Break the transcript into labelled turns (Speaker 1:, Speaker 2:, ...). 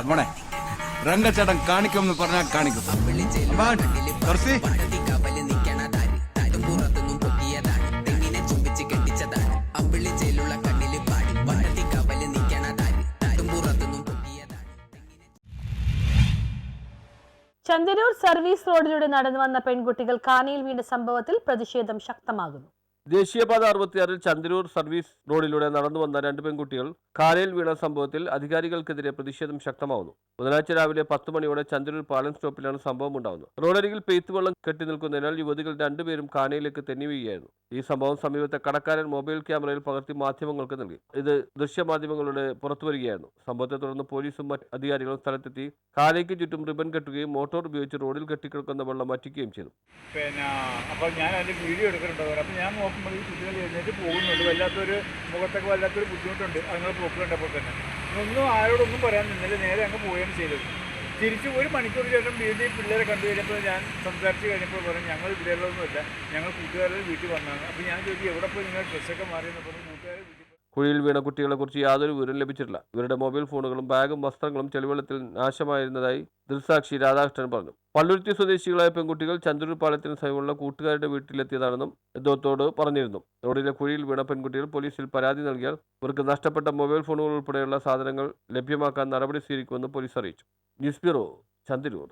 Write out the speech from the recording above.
Speaker 1: മോനെ. രംഗച്ചേട്ടൻ കാണിക്കുമെന്ന് പറഞ്ഞാൽ കാണിക്കും. തുറസി.
Speaker 2: ചന്ദനൂർ സർവീസ് റോഡിലൂടെ നടന്നു വന്ന പെൺകുട്ടികൾ കാനയിൽ വീണ്ട സംഭവത്തിൽ പ്രതിഷേധം ശക്തമാകുന്നു.
Speaker 3: ദേശീയപാത അറുപത്തിയാറിൽ ചന്ദ്രൂർ സർവീസ് റോഡിലൂടെ നടന്നു വന്ന രണ്ട് പെൺകുട്ടികൾ കാലയിൽ വീണ സംഭവത്തിൽ അധികാരികൾക്കെതിരെ പ്രതിഷേധം ശക്തമാവുന്നു. ബുധനാഴ്ച രാവിലെ പത്ത് മണിയോടെ ചന്ദ്രൂർ പാലം സ്റ്റോപ്പിലാണ് സംഭവം ഉണ്ടാകുന്നത് റോഡരികിൽ പെയ്ത്തുവെള്ളം കെട്ടി നിൽക്കുന്നതിനാൽ യുവതികൾ രണ്ടുപേരും കാനയിലേക്ക് തെന്നി വീഴുകയായിരുന്നു ഈ സംഭവം സമീപത്തെ കടക്കാരൻ മൊബൈൽ ക്യാമറയിൽ പകർത്തി മാധ്യമങ്ങൾക്ക് നൽകി. ഇത് ദൃശ്യമാധ്യമങ്ങളുടെ പുറത്തു വരികയായിരുന്നു. സംഭവത്തെ തുടർന്ന് പോലീസും മറ്റ് അധികാരികളും സ്ഥലത്തെത്തി. കാലയ്ക്ക് ചുറ്റും റിബൺ കെട്ടുകയും മോട്ടോർ ഉപയോഗിച്ച് റോഡിൽ കെട്ടിക്കിടക്കുന്ന വെള്ളം വറ്റിക്കുകയും ചെയ്തു.
Speaker 4: പിന്നെ അപ്പോൾ ഞാൻ അതിന്റെ വീഡിയോ എടുക്കുന്നുണ്ട് അപ്പോൾ ഞാൻ നോക്കുമ്പോൾ ഈ കുട്ടികൾ എഴുന്നേറ്റ് പോകുന്നുണ്ട്. വല്ലാത്തൊരു മുഖത്തൊക്കെ വല്ലാത്തൊരു ബുദ്ധിമുട്ടുണ്ട്. അതുങ്ങൾ പോക്കുണ്ടപ്പോൾ തന്നെ. ഒന്നും ആരോടൊന്നും പറയാൻ നിന്നില്ല. നേരെ അങ്ങ് പോവുകയാണ് ചെയ്തത്. തിരിച്ച് ഒരു മണിക്കൂർ ശേഷം വീട്ടിൽ പിള്ളേരെ കണ്ടു കഴിഞ്ഞപ്പോൾ ഞാൻ സംസാരിച്ച് കഴിഞ്ഞപ്പോൾ പറഞ്ഞു ഞങ്ങൾ ഇവിടെയുള്ളതൊന്നുമില്ല. ഞങ്ങൾ കൂട്ടുകാരുടെ വീട്ടിൽ വന്നതാണ്. അപ്പോൾ ഞാൻ ചോദിച്ചു എവിടെ പോയി നിങ്ങൾ ഡ്രസ്സൊക്കെ മാറിയെന്ന്? പറഞ്ഞു കൂട്ടുകാരെ വീട്ടിൽ.
Speaker 3: കുഴിയിൽ വീണ കുട്ടികളെക്കുറിച്ച് യാതൊരു വിവരം ലഭിച്ചിട്ടില്ല. ഇവരുടെ മൊബൈൽ ഫോണുകളും ബാഗും വസ്ത്രങ്ങളും ചെളിവെള്ളത്തിൽ നാശമായിരുന്നതായി ദൃസാക്ഷി രാധാകൃഷ്ണൻ പറഞ്ഞു. പള്ളുരുത്തി സ്വദേശികളായ പെൺകുട്ടികൾ ചന്ദ്രൂർ പാലത്തിന് സമീപമുള്ള കൂട്ടുകാരുടെ വീട്ടിലെത്തിയതാണെന്നും യുദ്ധത്തോട് പറഞ്ഞിരുന്നു. റോഡിലെ കുഴിയിൽ വീണ പെൺകുട്ടികൾ പോലീസിൽ പരാതി നൽകിയാൽ ഇവർക്ക് നഷ്ടപ്പെട്ട മൊബൈൽ ഫോണുകൾ ഉൾപ്പെടെയുള്ള സാധനങ്ങൾ ലഭ്യമാക്കാൻ നടപടി സ്വീകരിക്കുമെന്ന് പോലീസ് അറിയിച്ചു. News bureau Chandrur.